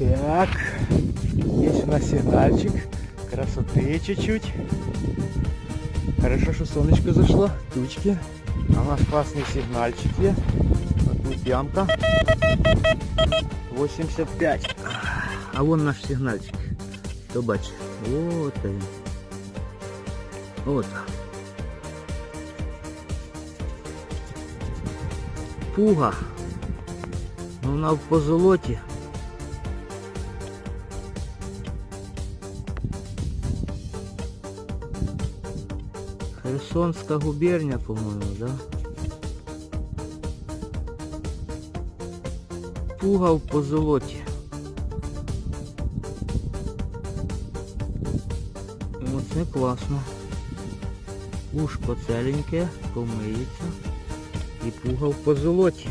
Так, есть у нас сигнальчик. Красоты чуть-чуть. Хорошо, что солнышко зашло, тучки. А у нас классный сигнальчик є. Вот тут ямка. 85. А вон наш сигнальчик. Хто бачить? Вот він. Вот. Пуга. Ну, Вона в позолоті. Херсонская губерния, по-моему, да? Пугав по золоті. Ну, Оце класно. Ушко целеньке, помиється і пугав по золоті.